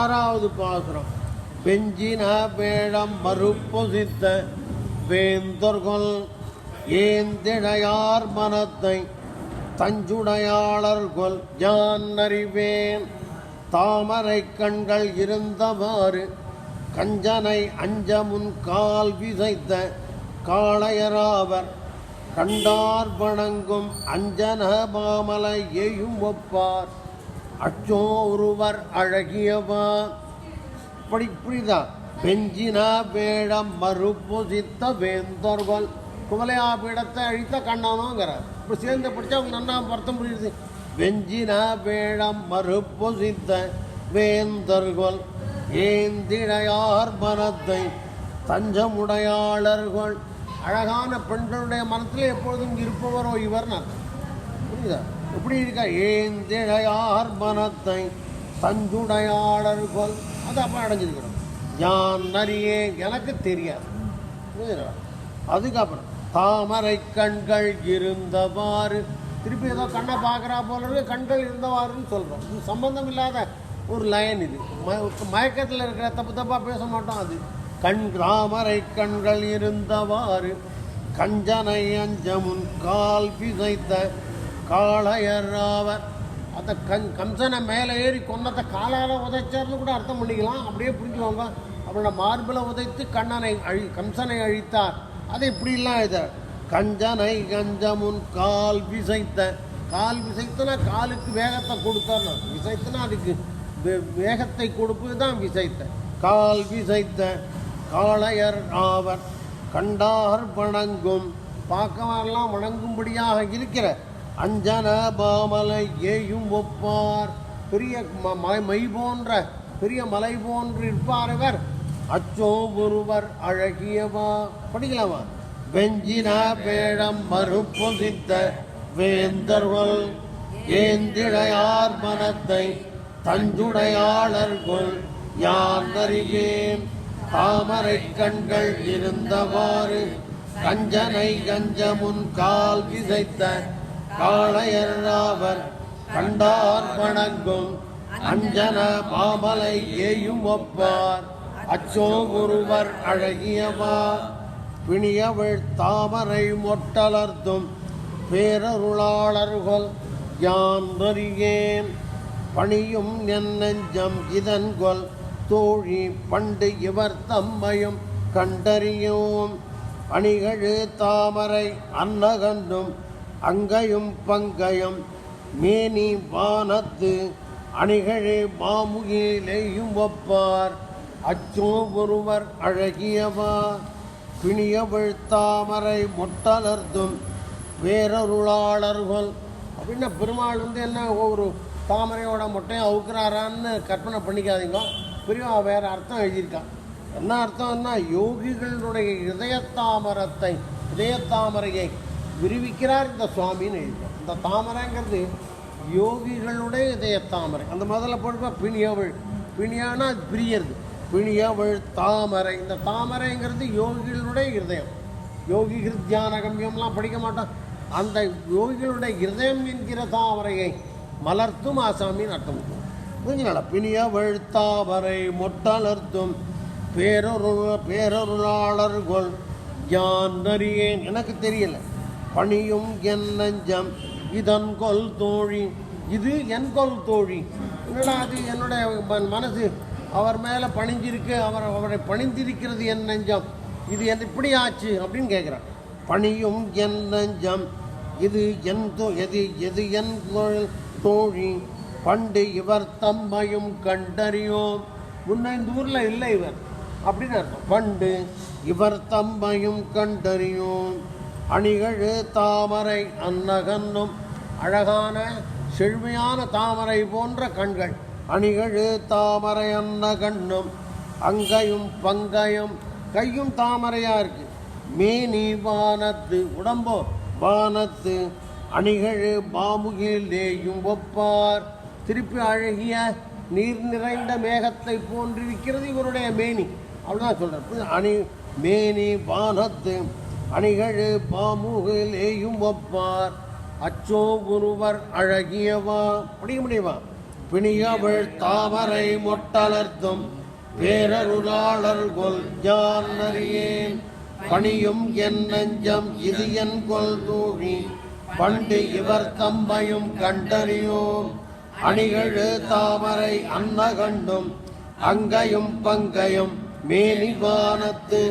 ஆறாவது பாசுரம். பெஞ்சின வேடம் மறுப்பொசித்த வேந்தொர்கொல் ஏந்திழையார் மனத்தை தஞ்சுடையாளர்கொல் யான் அறிவேன் தாமரை கண்கள் இருந்தவாறு கஞ்சனை அஞ்சமுன் கால் விசைத்த காளையராவர் கண்டார் வணங்கும் அஞ்சன மாமலை எயும் ஒப்பார். அச்சோ ஒருவர் அழகியவா? இப்படி புரியுதா? பெஞ்சினா வேடம் மறுபொசித்த வேந்தோர்கள். குமலையா பீடத்தை அழித்த கண்ணானோங்கிறார். இப்போ சேர்ந்து படித்தா அவங்க நன்னா அர்த்தம் புரியுது. வெஞ்சினா வேடம் மறுபொசித்த வேந்தர்கள். ஏந்திழையார் மனத்தை தஞ்சமுடையாளர்கள். அழகான பெண்களுடைய மனத்தில் எப்பொழுதும் இருப்பவரோ இவர் நான் புரியுதா? எப்படி இருக்கா? ஏந்திழையார் மனத்தை தஞ்சுடையாளர்கள் அது அப்போ அடைஞ்சிருக்கணும். யான் நரியே எனக்கு தெரியாது. அதுக்கப்புறம் தாமரை கண்கள் இருந்தவாறு. திருப்பி ஏதோ கண்ணை பார்க்குறா போல இருக்கு, கண்கள் இருந்தவாறுன்னு சொல்கிறோம் இது சம்பந்தம் இல்லாத ஒரு லைன் இது. மயக்கத்தில் இருக்கிற தப்பு தப்பாக பேச மாட்டோம் அது. கண் தாமரை கண்கள் இருந்தவாறு கஞ்சனை அஞ்சமுன் கால் பிசைத்த காளையராவர் அந்த கண் கம்சனை மேலே ஏறி கொன்னத்தை காலால் உதைச்சார்னு கூட அர்த்தம் பண்ணிக்கலாம். அப்படியே புரிஞ்சுவாங்க அவனோட மார்பில் உதைத்து கண்ணனை அழி கம்சனை அழித்தார். அது இப்படிலாம் இது? கஞ்சனை கஞ்சமுன் கால் விசைத்த. கால் விசைத்தனா காலுக்கு வேகத்தை கொடுத்தார்னா. விசைத்தனா அதுக்கு வே- வேகத்தை கொடுப்பது தான் விசைத்த. கால் விசைத்த காளையர் ஆவர். கண்டார் வணங்கும். பார்க்கவாரெல்லாம் வணங்கும்படியாக இருக்கிற அஞ்சன பாமலை ஏயும் ஒப்பார். பெரிய ம- மலை மை போன்ற பெரிய மலை போன்று இருப்பார் இவர். அச்சோ ஒருவர் அழகியவா படிக்கலாமா வெஞ்சின மறுப்பு சித்த வேந்தர்கள். ஏந்திடையார் மனத்தை தஞ்சுடையாளர்கள் யான் அறிவேன் தாமரை கண்கள் இருந்தவாறு. கஞ்சனை கஞ்சமுன் கால் விதைத்த காளையராவர் கண்டார் வணங்கும். அஞ்சன பாமலை ஏயும் ஒப்பார். அச்சோ குருவர் அழகியவா. பிணியவள் தாமரை மொட்டலர்த்தும் பேரருளாளர்கள் யான் அறியேன் பணியும் என் நெஞ்சம் இதன்கொல் தோழி பண்டு இவர் தம்மையும் கண்டறியும். அணிகழு தாமரை அன்னகண்டும் அங்கையும் பங்கையும் மேனி வானத்து அணிகளே மாமுகிலேயும் ஒப்பார். அச்சோ ஒருவர் அழகியவா? பிணியவள் தாமரை மொட்டலர்த்தும் வேறருளாளர்கள். அப்படின்னா பெருமாள் வந்து என்ன ஒரு தாமரையோட மொட்டையும் அவுக்குறாரான்னு கற்பனை பண்ணிக்காதீங்க. பெரியவா வேறு அர்த்தம் எழுதியிருக்கான். என்ன அர்த்தம்னா யோகிகளுடைய இதயத்தாமரத்தை இதயத்தாமரையை விரிவிக்கிறார் இந்த சுவாமின்னு எழுதியிருக்கார் இந்த தாமரைங்கிறது யோகிகளுடைய இதய தாமரை. அந்த முதல்ல போடுப்பா பிணியவள். பிணியானா அது பிரியறது. பிணியவள் தாமரை. இந்த தாமரைங்கிறது யோகிகளுடைய இருதயம். யோகி ஹிருத்தியான கம்யம்லாம் படிக்க மாட்டோம். அந்த யோகிகளுடைய இருதயம் என்கிற தாமரையை மலர்த்தும் ஆசாமின்னு அர்த்தம் புரிஞ்சுங்களா? பிணியவள் தாமரை மொட்டலர்த்தும் பேரொரு பேரொருளாளர்கள் யான் அறியேன் எனக்கு தெரியலை. பணியும் என் நெஞ்சம். இதன் கொல் தோழி இது என் கொல் தோழி. என்னடா அது என்னுடைய மனசு? அவர் மேலே பணிஞ்சிருக்கு அவர் அவரை பணிந்திருக்கிறது என் நெஞ்சம். இது என் இப்படி ஆச்சு அப்படின்னு கேட்குறான் பணியும் என் நெஞ்சம். இது என் தோ எது எது என் தோழி? பண்டு இவர் தம்மையும் கண்டறியோம். முன்ன இந்த ஊரில் இல்லை இவர். அப்படின்னு அர்த்தம். பண்டு இவர் தம்மையும் கண்டறியோம். அணிகழு தாமரை அன்னகன்னும் அழகான செழுமையான தாமரை போன்ற கண்கள். அணிகழு தாமரை அன்னகன்னும் அங்கையும் பங்கையும் கையும் தாமரையாக இருக்கு. மேனி வானத்து உடம்போ வானத்து அணிகழு பாமுகிலேயும் ஒப்பார். திருப்பி அழகிய நீர் நிறைந்த மேகத்தை போன்றிருக்கிறது இவருடைய மேனி. அப்படிதான் சொல்கிறார் அணி மேனி வானத்து அணிகழு பாமுகிலேயும் ஒப்பார். அச்சோ குருவர் அழகியவா? முடிய முடியுமா? பிணியவள் தாமரை மொட்டலர்த்தும் பேரருளாளர் கொல் யான் அறியேன் பணியும் என் நெஞ்சம் இது என் கொல் தூழி பண்டு இவர் தம்பையும் கண்டறியோம். அணிகழு தாமரை அன்ன கண்டும் அங்கையும் பங்கையும் மேலிவானத்து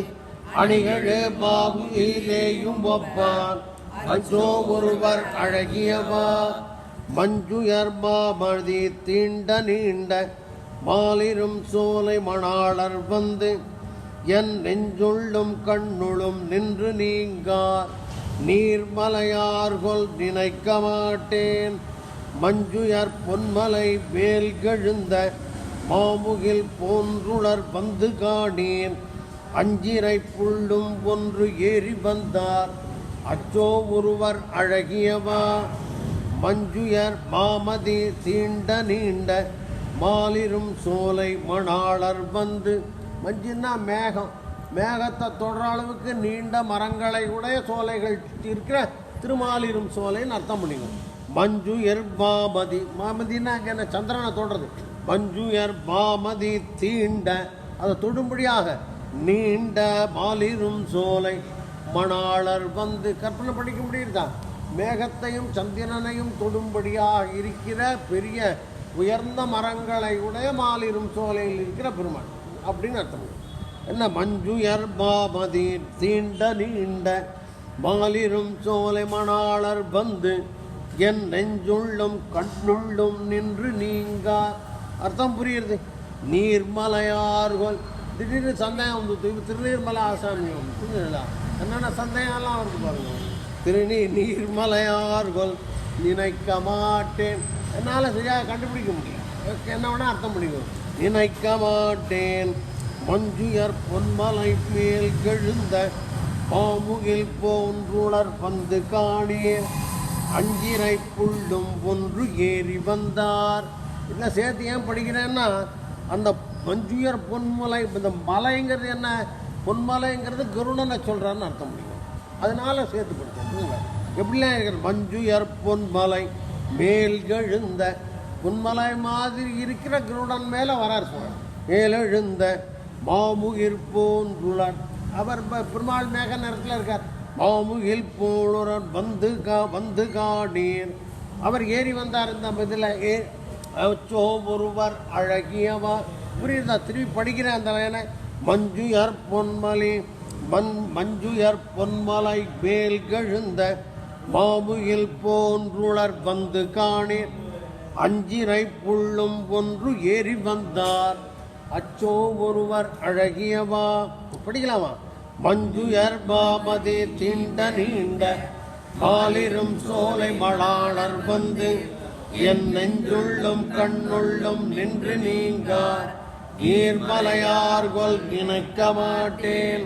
அணிகளே அணிகழு பாபுயிலேயும் ஒப்பான் அஞ்சோ ஒருவர் அழகியவா மஞ்சுயர் மாமதி தீண்ட நீண்ட மாலிரும் சோலை மணாளர் வந்து என் நெஞ்சுள்ளும் கண்ணுளும் நின்று நீங்கார். நீர்மலையார்கொல் நினைக்க மாட்டேன். மஞ்சுயர் பொன்மலை மேல் கெழுந்த மாமுகில் போன்றுளர் வந்து காணேன். அஞ்சிரை புள்ளும் ஒன்று ஏறி வந்தார். அச்சோ ஒருவர் அழகியவா? மஞ்சுயர் மாமதி தீண்ட நீண்ட மாலிரும் சோலை மணாளர் வந்து மஞ்சுன்னா மேகம். மேகத்தை தொடர அளவுக்கு நீண்ட மரங்களை உடைய சோலைகள் இருக்கிற திருமாலிரும் சோலைன்னு அர்த்தம் பண்ணிக்கணும் மஞ்சுயர் மாமதி மாமதின்னா அங்கே என்ன சந்திரனை தொடருது மஞ்சுயர் மாமதி தீண்ட அதை தொடும்படியாக நீண்ட மாலிரும் சோலை மணாளர் வந்து கற்பனை படிக்க முடியுதா? மேகத்தையும் சந்திரனையும் தொடும்படியாக இருக்கிற பெரிய உயர்ந்த மரங்களை உடைய மாலிரும் சோலையில் இருக்கிற பெருமாள் அப்படின்னு அர்த்தம். என்ன? மஞ்சுயர் பாமதி தீண்ட நீண்ட மாலிரும் சோலை மணாளர் வந்து என் நெஞ்சுள்ளும் கண்ணுள்ளும் நின்று நீங்கா. அர்த்தம் புரியுது? நீர்மலையார்கள் திடீர்னு சந்தேகம் வந்து திரு- திருநீர்மலை ஆசாமி வந்து என்னென்ன சந்தேகம்லாம் வருது பாருங்க. திருநீ நீர்மலையார்கள் நினைக்க மாட்டேன். என்னால் சரியாக கண்டுபிடிக்க முடியும் என்ன வேணால் அர்த்தம் பண்ணிக்கும் நினைக்க மாட்டேன். மஞ்சுயர் பொன்மலை மேல் கெழுந்த பாமுகில் போன்றுளர் பந்து காணியே. அஞ்சிரை புள்ளும் ஒன்று ஏறி வந்தார். இல்லை சேர்த்து ஏன் படிக்கிறேன்னா அந்த மஞ்சுயர் பொன்மலை இந்த மலைங்கிறது என்ன? பொன்மலைங்கிறது கருணனை சொல்கிறான்னு அர்த்தம் முடியும் அதனால சேர்த்து கொடுத்தேன் எப்படிலாம் இருக்கிறது மஞ்சுயர் பொன்மலை மேல் எழுந்த பொன்மலை மாதிரி இருக்கிற கருடன் மேலே வரார் சொல்கிறார் மேலெழுந்த மாமுகிர் போன்றுளர் அவர் பெருமாள் மேக நேரத்தில் இருக்கார். மாமுகில் போலுடன் வந்து கா வந்து காணீர். அவர் ஏறி வந்தார் இந்த இதில். ஏ ஒருவர் அழகியவர். புரியுதா? திருப்பி படிக்கிறேன் அந்த லைனை மஞ்சுயர் பொன்மலை மண் மஞ்சுயர் பொன்மலை மேல் கழுந்த மாமுகில் போன்றுளர் வந்து காணீர் அஞ்சினை புள்ளும் ஒன்று ஏறி வந்தார். அச்சோ ஒருவர் அழகியவா? படிக்கலாமா? மஞ்சுயர் பாமதே தீண்ட நீண்ட மாலிரும் சோலை மளாளர் வந்து என் நெஞ்சுள்ளும் கண்ணுள்ளும் நின்று நீங்கார். நீர்மலையார்கொல் நினைக்க மாட்டேன்.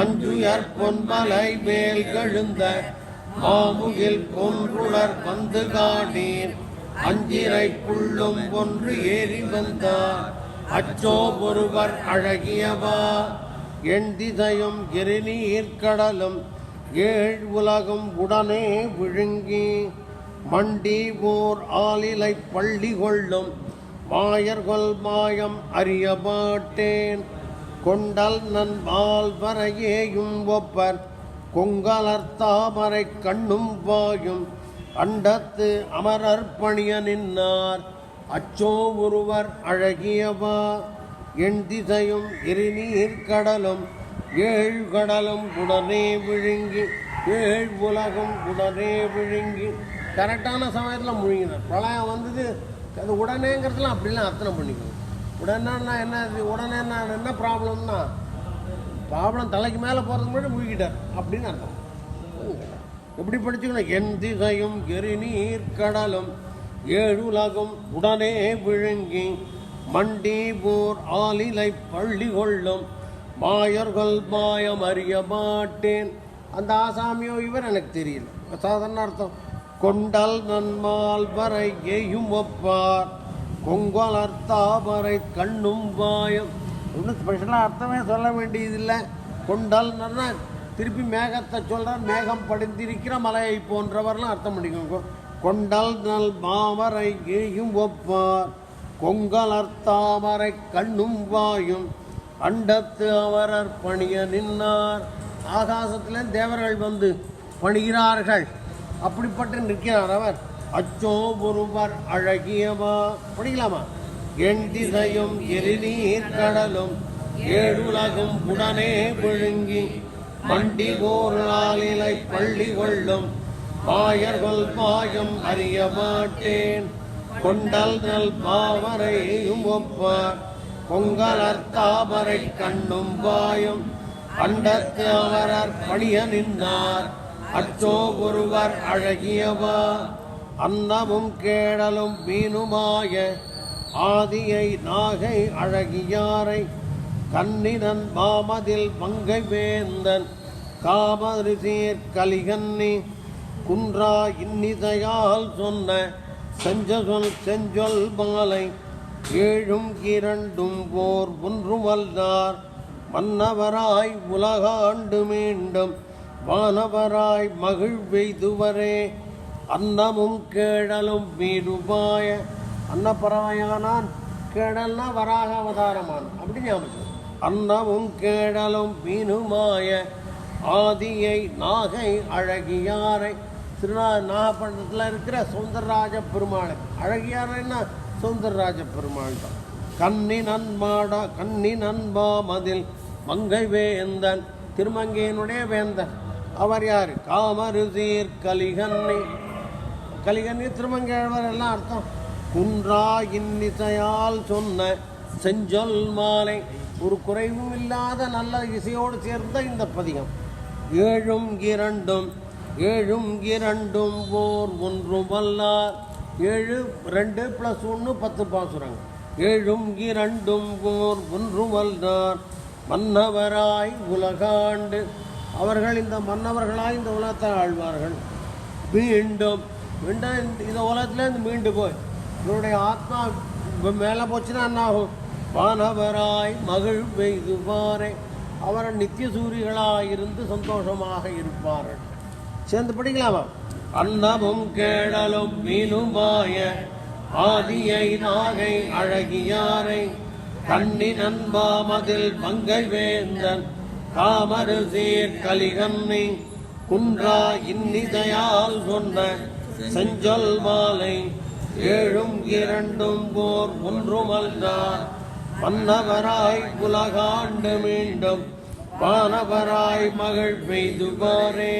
அஞ்சுயர் பொன்மலை மேல் கழுந்த மாமுகில் பொன்றுளர் வந்து காணீர் அஞ்சிரை புள்ளும் ஒன்று ஏறி வந்தார். அச்சோ ஒருவர் அழகியவா என் திசையும் கிருநீர் கடலும் ஏழ் உலகம் உடனே விழுங்கி. மண்டி ஓர் ஆளிலை பள்ளி கொள்ளும் மாயர்கொல் மாயம் அறிய மாட்டேன் கொண்டல் நன்பால் வரையேயும் ஒப்பர். கொங்கலர் தாமரை கண்ணும் வாயும். அண்டத்து அமரர் பணிய நின்னார். அச்சோ ஒருவர் அழகியவா. என் திசையும் எரிநீர் கடலும். ஏழ் கடலும் உடனே விழுங்கி ஏழ் உலகம் உடனே விழுங்கி. கரெக்டான சமயத்தில் முழுங்கினார். பிரளயம் வந்தது. அது உடனேங்கிறதுலாம் அப்படிலாம் அர்த்தனை பண்ணிக்கணும். உடனேன்னா என்ன இது உடனே என்ன என்ன ப்ராப்ளம்னா ப்ராப்ளம் தலைக்கு மேலே போகிறதுக்கு முன்னாடி முழுகிட்டார் அப்படின்னு அர்த்தம். எப்படி படிச்சுக்கணும்? என் திசையும் எரிநீர் கடலும் உலகம் உடனே விழுங்கி மண்டி போர் ஆலிலை பள்ளி கொள்ளும் மாயர்கள் மாயம் அறிய மாட்டேன். அந்த ஆசாமியோ இவர் எனக்கு தெரியல. சாதாரண அர்த்தம். கொண்டல் நன்மால் வரை எயும் ஒப்பார். கொங்கலர் தாமரை கண்ணும் வாயம் ஒன்றும் ஸ்பெஷலாக அர்த்தமே சொல்ல வேண்டியதில்லை. கொண்டல்னா திருப்பி மேகத்தை சொல்கிறார் மேகம் படிந்திருக்கிற மலையை போன்றவர்லாம் அர்த்தம் பண்ணிக்கோங்க. கொண்டல் நல் மாமரை ஏயும் ஒப்பார். கொங்கலர்த்தாமரை கண்ணும் வாயும் அண்டத்து அவரர் பணிய நின்னார். ஆகாசத்திலே தேவர்கள் வந்து பணிகிறார்கள். அப்படிப்பட்டு நிற்கிறார் அவர் அச்சோ ஒருவர் அழகியவா படிக்கலாமா? என் திசையும் எரிநீர் கடலும் ஏழுலகும் உடனே விழுங்கி மண்டி பள்ளி கொள்ளும் பாயர்கள் பாயம் அறிய மாட்டேன். கொண்டல் நல் பாவரையும் ஒப்பார். பொங்கலர் தாமரை கண்ணும் பாயும். அண்டத்து அவரர் பணிய நின்னார். அச்சோ ஒருவர் அழகியவா அன்னமும் கேடலும் மீனுமாய ஆதியை நாகை அழகியாரை கண்ணினன் மாமதில் மங்கை வேந்தன் காமரிசீர் கலிகன்னி குன்றா இன்னிசையால் சொன்ன செஞ்ச சொல் செஞ்சொல் மாலை ஏழும் இரண்டும் போர் ஒன்று வல்லார் மன்னவராய் உலகாண்டு மீண்டும் வானவராய் மகிழ்வெய்துவரே. அன்னமும் கேடலும் மீருபாய அன்னப்பறவையானான் கேடல்னா வராக அவதாரமான். அப்படி ஞாபகம் அன்னமும் கேடலும் மீனுமாய. ஆதியை நாகை அழகியாரை. திருநா நாகப்பட்டினத்தில் இருக்கிற சுந்தரராஜ பெருமாள். அழகியாரைன்னா சுந்தரராஜ பெருமாள் தான். கண்ணி நன்மாடா கண்ணி நண்பா மதில் மங்கை வேந்தன் திருமங்கையினுடைய வேந்தன். அவர் யார்? காமருசீர் கலிகன்னி கலிகன்னி திருமங்கேழ்வர் எல்லாம் அர்த்தம்? குன்றா இன்னிசையால் சொன்ன செஞ்சொல் மாலை. ஒரு குறைவும் இல்லாத நல்ல இசையோடு சேர்ந்த இந்த பதிகம். ஏழும் இரண்டும் ஏழும் இரண்டும் ஓர் ஒன்றும் வல்லார். ஏழு ரெண்டு ப்ளஸ் ஒன்று பத்து பாசுரங்க ஏழும் இரண்டும் ஓர் ஒன்றும் வல்லார். மன்னவராய் உலகாண்டு அவர்கள் இந்த மன்னவர்களாய் இந்த உலகத்தை ஆழ்வார்கள். மீண்டும் மீண்டும் இந்த- உலகத்துலேருந்து மீண்டு போய் இவருடைய ஆத்மா இப்போ மேலே போச்சுன்னா என்ன ஆகும்? வானவராய் மகிழ் பெய்துவாரே. அவர் நித்திய சூரியர்களாக இருந்து சந்தோஷமாக இருப்பார்கள். சேர்ந்து படிக்கலாமா? அன்னமும் கேடலும் மீனுமாய ஆதியை நாகை அழகியாரை. கண்ணி நண்பாமதில் மங்கை வேந்தன் காமரு சீர் கலிகன்னி குன்றா இன்னிசையால் சொன்ன செஞ்சொல் மாலை ஏழும் இரண்டும் போர் ஒன்றுமல்லார் மன்னவராய் உலகாண்டு மீண்டும் வானவராய் மகள் பெய்து பெய்துவாரே